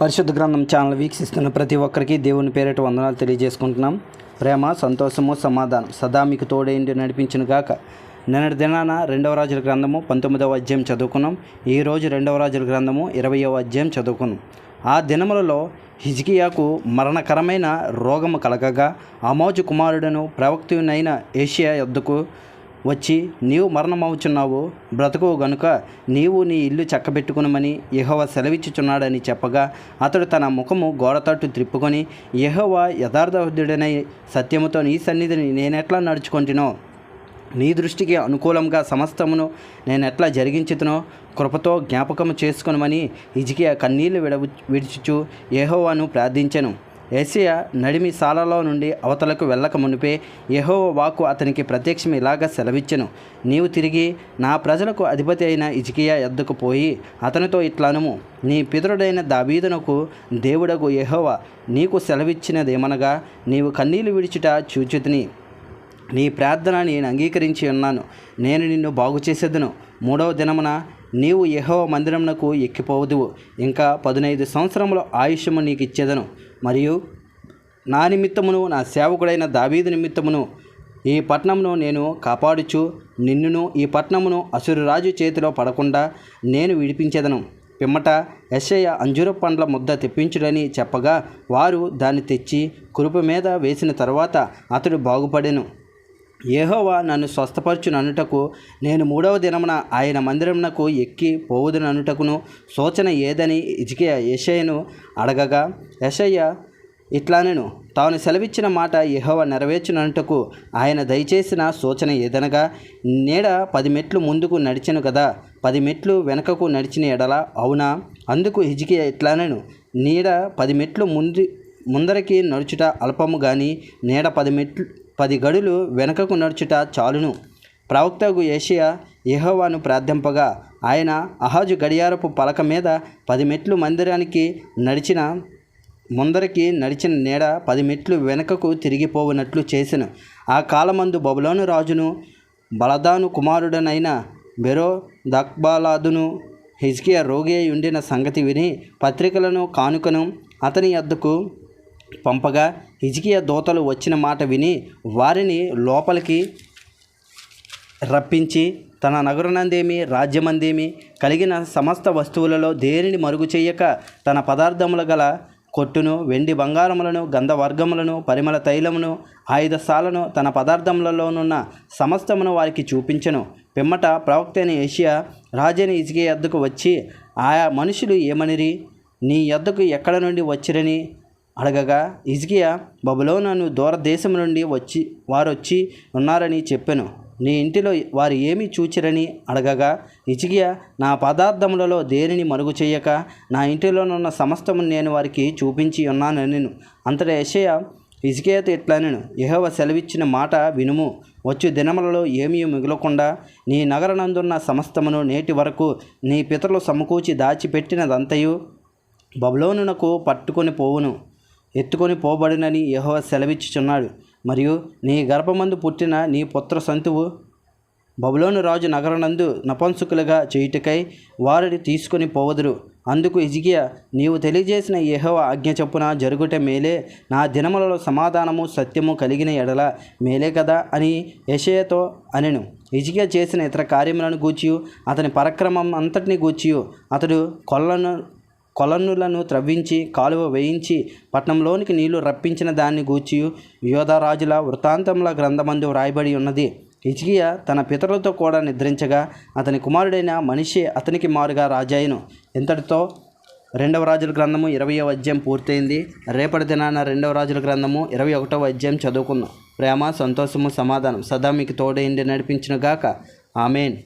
పరిశుద్ధ గ్రంథం ఛానల్ వీక్షిస్తున్న ప్రతి ఒక్కరికి దేవుని పేరిట వందనాలు తెలియజేసుకుంటున్నాం. ప్రేమ సంతోషము సమాధానం సదా మీకు తోడేంటి నడిపించిన గాక. నిన్నటి దినాన రెండవ రాజుల గ్రంథము పంతొమ్మిదవ అధ్యాయం చదువుకున్నాం. ఈరోజు రెండవ రాజుల గ్రంథము ఇరవయవ అధ్యాయం చదువుకున్నాం. ఆ దినములలో హిజ్కియాకు మరణకరమైన రోగము కలగగా అమోజు కుమారుడను ప్రవక్తునైన ఏషియా యొద్దకు వచ్చి నీవు మరణమవుచున్నావు. బ్రతుకు గనుక నీవు నీ ఇల్లు చక్కబెట్టుకునమని యహోవ సెలవిచ్చుచున్నాడని చెప్పగా అతడు తన ముఖము గోడతట్టు త్రిప్పుకొని యహోవ యథార్థుడనై సత్యముతో నీ సన్నిధిని నేనెట్లా నడుచుకుంటునో? నీ దృష్టికి అనుకూలంగా సమస్తమును నేను ఎట్లా జరిగించుతునో? కృపతో జ్ఞాపకము చేసుకొనమని ఇజికి కన్నీళ్ళు విడ విడుచుచు. యహోవాను ప్రార్థించెను. ఏసియా నడిమి సాలలో నుండి అవతలకు వెళ్ళక మునిపే యహో వాక్కు అతనికి ప్రత్యక్షం ఇలాగ సెలవిచ్చెను. నీవు తిరిగి నా ప్రజలకు అధిపతి అయిన ఇజికియా ఎద్దుకు పోయి అతనితో ఇట్లనుము. నీ పితరుడైన దావీదునకు దేవుడకు యెహోవా నీకు సెలవిచ్చినదేమనగా నీవు కన్నీళ్ళు విడిచుట చూచితిని. నీ ప్రార్థన నేను అంగీకరించి ఉన్నాను. నేను నిన్ను బాగు చేసేదను. మూడవ దినమున నీవు యెహోవ మందిరమునకు ఎక్కిపోవదువు. ఇంకా పదునైదు సంవత్సరముల ఆయుష్యము నీకు ఇచ్చేదను మరియు నా నిమిత్తమును నా సేవకుడైన దావీదు నిమిత్తమును ఈ పట్నమును నేను కాపాడుచు నిన్నును ఈ పట్నమును అసురురాజు చేతిలో పడకుండా నేను విడిపించేదను. పిమ్మట యెషయ అంజూర పండ్ల ముద్ద తెప్పించుడని చెప్పగా వారు దాన్ని తెచ్చి కురుపు మీద వేసిన తర్వాత అతడు బాగుపడెను. యెహోవా నన్ను స్వస్థపరచుననుటకు నేను మూడవ దినమున ఆయన మందిరమునకు ఎక్కి పోవుదననుటకును సూచన ఏదని ఇజికియా యషయ్యను అడగగా యెషయ్య ఇట్లానెను తాను సెలవిచ్చిన మాట యెహోవా నెరవేర్చుననుటకు ఆయన దయచేసిన సూచన ఏదనగా నీడ పది మెట్లు ముందుకు నడిచెను కదా పది మెట్లు వెనకకు నడిచిన ఎడల అవునా? అందుకు హిజికియా ఇట్లానెను నీడ పది మెట్లు ముందు ముందరికి నడుచుట అల్పము కానీ నీడ పది మెట్లు పది గడులు వెనకకు నడుచుట చాలును. ప్రవక్తకు ఏషియా యెహోవాను ప్రార్థింపగా ఆయన అహాజు గడియారపు పలక మీద పది మెట్లు మందిరానికి నడిచిన ముందరికి నడిచిన నీడ పది మెట్లు వెనుకకు తిరిగిపోవునట్లు చేసిన. ఆ కాలమందు బబులోను రాజును బలదాను కుమారుడనైన బెరో దక్బాలాదును హిజ్కియా రోగి ఉండిన సంగతి విని పత్రికలను కానుకను అతని వద్దకు పంపగా హిజ్కియా దూతలు వచ్చిన మాట విని వారిని లోపలికి రప్పించి తన నగరునందేమి రాజ్యమందేమి కలిగిన సమస్త వస్తువులలో దేనిని మరుగు చేయక తన పదార్థముల గల కొట్టును వెండి బంగారములను గంధవర్గములను పరిమళ తైలమును ఆయుధశాలను తన పదార్థములలోనున్న సమస్తమును వారికి చూపించను. పిమ్మట ప్రవక్త అయిన ఏషియా రాజైన ఇసుకే యొద్దకు వచ్చి ఆయా మనుషులు ఏమనిరి? నీ యొద్దకు ఎక్కడ నుండి వచ్చిరని? అడగగా ఇజ్కియా బబులోనను దూరదేశం నుండి వచ్చి వారు వచ్చి ఉన్నారని చెప్పెను. నీ ఇంటిలో వారు ఏమి చూచిరని అడగగా ఇజిగియా నా పదార్థములలో దేనిని మరుగు చేయక? నా ఇంటిలోనున్న సమస్తము నేను వారికి చూపించి ఉన్నానని నేను అంతటా యెషయా ఇజికేయతో ఇట్లా నేను సెలవిచ్చిన మాట వినుము. వచ్చు దినములలో ఏమీ మిగలకుండా నీ నగరనందున్న సమస్తమును నేటి వరకు నీ పితరులు సమకూచి దాచిపెట్టినదంతయు బబులోనునకు పట్టుకొని పోవును. ఎత్తుకొని పోబడినని యహోవ సెలవిచ్చుచున్నాడు. మరియు నీ గర్భమందు పుట్టిన నీ పుత్ర సంతువు బబులోను రాజు నగరనందు నపంసుకులుగా చేయుటకై వారిని తీసుకొని పోవదురు. అందుకు ఇజిగియ నీవు తెలియజేసిన యెహోవ ఆజ్ఞ చొప్పున జరుగుట మేలే నా దినములలో సమాధానము సత్యము కలిగిన ఎడల మేలే కదా అని యషయతో అనెను. ఇజిగియ చేసిన ఇతర కార్యములను గూర్చియు అతని పరక్రమం అంతటిని గూర్చియు అతడు కొల్లను కొలన్నులను త్రవ్వించి కాలువ వేయించి పట్నంలోనికి నీళ్ళు రప్పించిన దాన్ని గూర్చి యోధరాజుల వృత్తాంతముల గ్రంథమందు వ్రాయబడి ఉన్నది. హిజ్కియా తన పితరులతో కూడా నిద్రించగా అతని కుమారుడైన మనిషి అతనికి మారుగా రాజాయను ఇంతటితో రెండవ రాజుల గ్రంథము ఇరవై అధ్యాయం పూర్తయింది. రేపటి దినాన రెండవ రాజుల గ్రంథము ఇరవై ఒకటవ అధ్యాయం చదువుకుందాం. ప్రేమ సంతోషము సమాధానం సదా మీకు తోడైండి నడిపించినగాక. ఆమెన్.